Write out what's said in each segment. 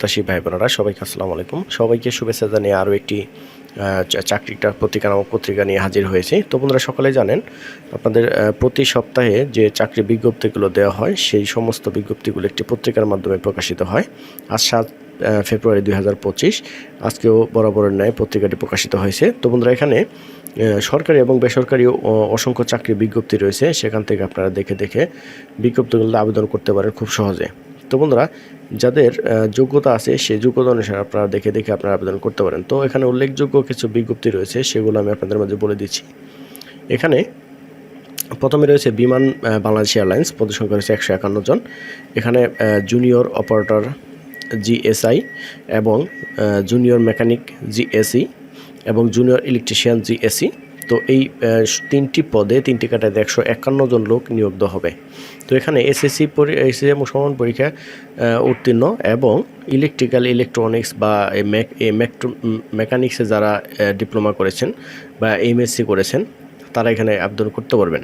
প্রত্যাশী ভাই বোনেরা সবাইকে আসসালামু আলাইকুম। সবাইকে শুভেচ্ছা জানিয়ে আরও একটি চাকরিটা পত্রিকা নামক পত্রিকা নিয়ে হাজির হয়েছি। তো বন্ধুরা সকলে জানেন, আপনাদের প্রতি সপ্তাহে যে চাকরি বিজ্ঞপ্তিগুলো দেওয়া হয়, সেই সমস্ত বিজ্ঞপ্তিগুলো একটি পত্রিকার মাধ্যমে প্রকাশিত হয়। আজ সাত ফেব্রুয়ারি দুই হাজার পঁচিশ, আজকেও বরাবরের ন্যায় পত্রিকাটি প্রকাশিত হয়েছে। তো বন্ধুরা, এখানে সরকারি এবং বেসরকারি অসংখ্য চাকরি বিজ্ঞপ্তি রয়েছে। সেখান থেকে আপনারা দেখে দেখে বিজ্ঞপ্তিগুলো আবেদন করতে পারেন খুব সহজে। তো বন্ধুরা, যাদের যোগ্যতা আছে, সেই যোগ্যতা অনুসারে আপনারা দেখে দেখে আপনারা আবেদন করতে পারেন। তো এখানে উল্লেখযোগ্য কিছু বিজ্ঞপ্তি রয়েছে, সেগুলো আমি আপনাদের মাঝে বলে দিচ্ছি। এখানে প্রথমে রয়েছে বিমান বাংলাদেশ এয়ারলাইন্স পদের সংখ্যা রয়েছে একশো একান্ন জন। এখানে জুনিয়র অপারেটর জিএসআই এবং জুনিয়র মেকানিক জিএসি এবং জুনিয়র ইলেকট্রিশিয়ান জিএসি তো এই তিনটি পদে, তিনটি কাটাতে একশো একান্ন জন লোক নিয়োগ হবে। তো এখানে এসএসসি এসএসসি সমান পরীক্ষা উত্তীর্ণ এবং ইলেকট্রিক্যাল ইলেকট্রনিক্স বা মেকানিক্সে যারা ডিপ্লোমা করেছেন বা এমএসসি করেছেন, তারা এখানে আবেদন করতে পারবেন।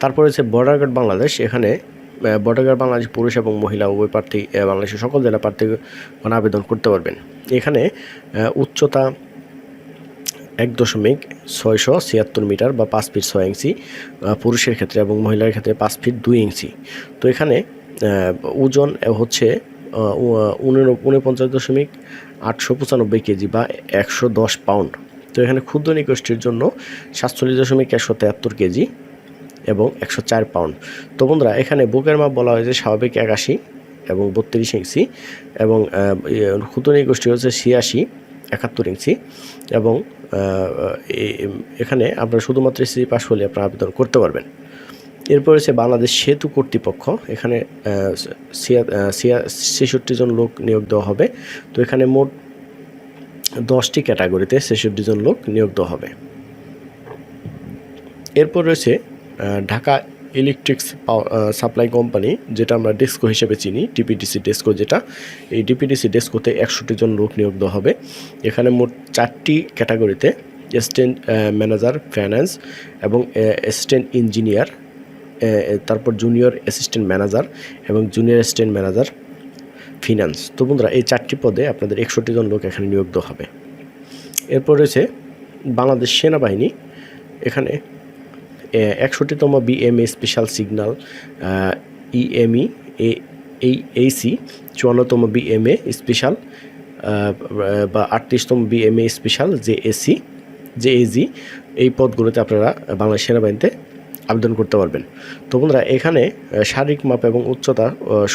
তারপরে হচ্ছে বর্ডার গার্ড বাংলাদেশ, এখানে বর্ডার বাংলাদেশ পুরুষ এবং মহিলা, উভয় প্রার্থী বাংলাদেশের সকল জেলা প্রার্থী আবেদন করতে পারবেন। এখানে উচ্চতা এক দশমিক ছয়শো ছিয়াত্তর মিটার বা পাঁচ ফিট ছয় ইঞ্চি পুরুষের ক্ষেত্রে এবং মহিলার ক্ষেত্রে পাঁচ ফিট দুই ইঞ্চি। তো এখানে ওজন হচ্ছে উনপঞ্চাশ দশমিক আটশো পঁচানব্বই কেজি বা একশো দশ পাউন্ড। তো এখানে ক্ষুদ্র নিগোষ্ঠীর জন্য সাতচল্লিশ দশমিক একশো তেহাত্তর কেজি এবং একশো চার পাউন্ড। তো বন্ধুরা, এখানে বুকের মাপ বলা হয়েছে স্বাভাবিক একাশি এবং বত্রিশ ইঞ্চি এবং ক্ষুদ্র নিগোষ্ঠী হচ্ছে ছিয়াশি, একাত্তর ইঞ্চি এবং এখানে আপনারা শুধুমাত্র এসএসসি পাশ হলে আপনারা আবেদন করতে পারবেন। এরপর হচ্ছে বাংলাদেশ সেতু কর্তৃপক্ষ, এখানে ছেষট্টি জন লোক নিয়োগ দেওয়া হবে। তো এখানে মোট দশটি ক্যাটাগরিতে ছেষট্টি জন লোক নিয়োগ দেওয়া হবে। এরপর রয়েছে ঢাকা ইলেকট্রিক্স সাপ্লাই কোম্পানি যেটা আমরা ডেস্কো হিসেবে চিনি ডিপিডিসি ডেস্কো যেটা, এই ডিপিডিসি ডেস্কোতে একষট্টি জন লোক নিয়োগ দেওয়া হবে। এখানে মোট চারটি ক্যাটাগরিতে অ্যাসিস্ট্যান্ট ম্যানেজার ফাইন্যান্স এবং অ্যাসিস্ট্যান্ট ইঞ্জিনিয়ার তারপর জুনিয়র অ্যাসিস্ট্যান্ট ম্যানেজার এবং জুনিয়র অ্যাসিস্ট্যান্ট ম্যানেজার ফিনান্স তো বন্ধুরা, এই চারটি পদে আপনাদের একষট্টি জন লোক এখানে নিয়োগ দেওয়া হবে। এরপর রয়েছে বাংলাদেশ সেনাবাহিনী। এখানে একষট্টিতম বিএমএ স্পেশাল সিগন্যাল ইএমই এই এইসি চুয়ান্নতম বিএমএ স্পেশাল বা আটত্রিশতম বিএমএ স্পেশাল জেএসি জেএজি এই পদগুলোতে আপনারা বাংলাদেশ সেনাবাহিনীতে আবেদন করতে পারবেন। তো বন্ধুরা, এখানে শারীরিক মাপ এবং উচ্চতা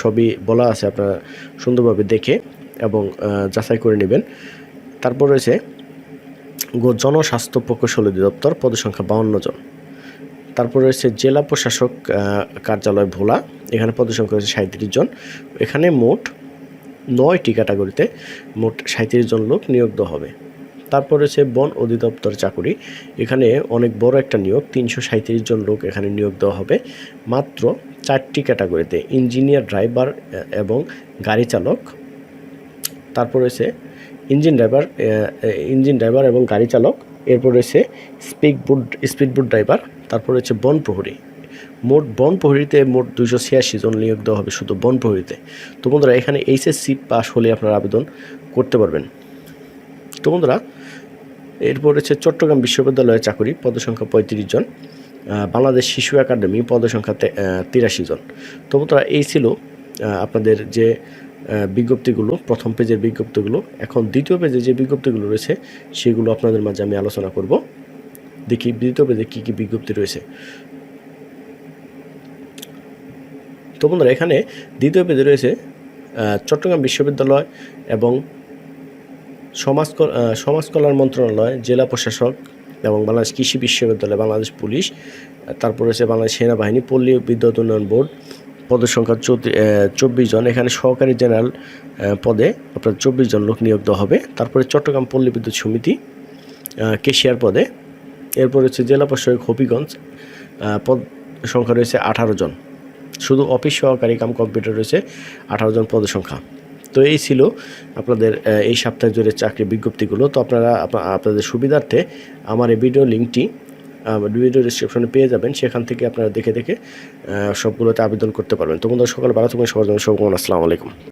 সবই বলা আছে আপনারা সুন্দরভাবে দেখে এবং যাচাই করে নেবেন। তারপর রয়েছে জনস্বাস্থ্য প্রকৌশল অধিদপ্তর, পদসংখ্যা বাউন্ন জন। তারপর রয়েছে জেলা প্রশাসক কার্যালয় ভোলা। এখানে পদসংখ্যা রয়েছে সাঁত্রিশ জন। এখানে মোট নয়টি ক্যাটাগরিতে মোট সাঁত্রিশ জন লোক নিয়োগ হবে। তারপর রয়েছে বন অধিদপ্তর চাকুরি। এখানে অনেক বড় একটা নিয়োগ, তিনশো সাঁত্রিশ জন লোক এখানে নিয়োগ দেওয়া হবে। মাত্র চারটি ক্যাটাগরিতে ইঞ্জিনিয়ার, ড্রাইভার এবং গাড়ি চালক। তারপর রয়েছে ইঞ্জিন ড্রাইভার ইঞ্জিন ড্রাইভার এবং গাড়ি চালক। এরপর রয়েছে speed boat speed boat driver তারপর রয়েছে বন প্রহরী। মোট বন প্রহরীতে মোট দুশো ছিয়াশি জন নিয়োগ দেওয়া হবে শুধু বন প্রহরীতে। তো বন্ধুরা, এখানে এইচএসসি পাস হলে আপনারা আবেদন করতে পারবেন। তো বন্ধুরা, এরপর রয়েছে চট্টগ্রাম বিশ্ববিদ্যালয়ের চাকরি, পদসংখ্যা পঁয়ত্রিশ জন বাংলাদেশ শিশু একাডেমি, পদসংখ্যাতে তিরাশি জন। তো বন্ধুরা, এই ছিল আপনাদের যে বিজ্ঞপ্তিগুলো প্রথম পেজের বিজ্ঞপ্তিগুলো এখন দ্বিতীয় পেজে যে বিজ্ঞপ্তিগুলো রয়েছে সেগুলো আপনাদের মাঝে আমি আলোচনা করব। দেখি দ্বিতীয় পেজে কী কী বিজ্ঞপ্তি রয়েছে। তো বন্ধুরা এখানে দ্বিতীয় পেজে রয়েছে চট্টগ্রাম বিশ্ববিদ্যালয় এবং সমাজ ক- আহ, সমাজ কল্যাণ মন্ত্রণালয় জেলা প্রশাসক এবং বাংলাদেশ কৃষি বিশ্ববিদ্যালয় বাংলাদেশ পুলিশ তারপর রয়েছে বাংলাদেশ সেনাবাহিনী পল্লী বিদ্যুৎ উন্নয়ন বোর্ড পদের সংখ্যা চব্বিশ জন। এখানে সহকারী জেনারেল পদে আপনার চব্বিশ জন লোক নিয়োগ দেওয়া হবে। তারপরে চট্টগ্রাম পল্লী বিদ্যুৎ সমিতি কেশিয়ার পদে। এরপর হচ্ছে জেলা প্রশাসক হবিগঞ্জ পদ সংখ্যা রয়েছে আঠারো জন। শুধু অফিস সহকারী কাম কম্পিউটার রয়েছে আঠারো জন পদের সংখ্যা। তো এই ছিল আপনাদের এই সপ্তাহ জুড়ে চাকরি বিজ্ঞপ্তিগুলো। তো আপনারা আপনাদের সুবিধার্থে আমার এই ভিডিও লিঙ্কটি ভিডিও ডিসক্রিপশনে পেয়ে যাবেন। সেখান থেকে আপনারা দেখে দেখে সবগুলোতে আবেদন করতে পারবেন। তো বন্ধুরা, সকাল বারো থাকবেন, সবার জন্য শুভকামনা। আসসালামু আলাইকুম।